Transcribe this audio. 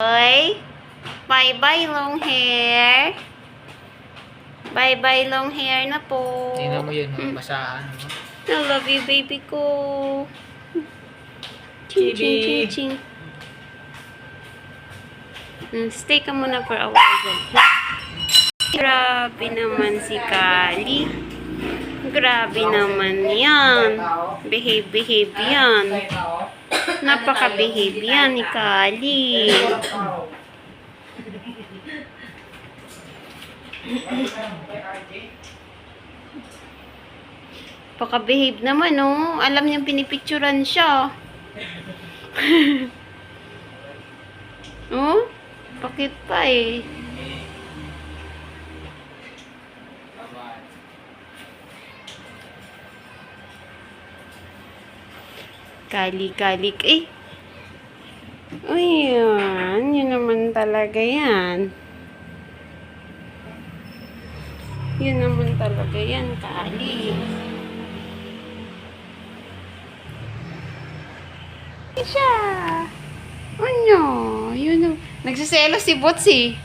Oy, bye-bye long hair. Bye-bye long hair na po. Tingnan mo yun, oh, basaan. I love you, baby ko. Ching, ching, ching. Mm, stay ka muna for a while? Grabe naman si Kali. Grabe naman yan. Behave, behave yan. Napaka-behave yan ni Kali. Paka-behave naman, oh. Alam niyang pinipicturan siya. oh? Bakit pa eh? Kali-kalik eh. Uy, yan. Yun naman talaga yan. Yun naman talaga yan, Kali. siya. Ano? Yun ang... Nagsiselo si Bots eh.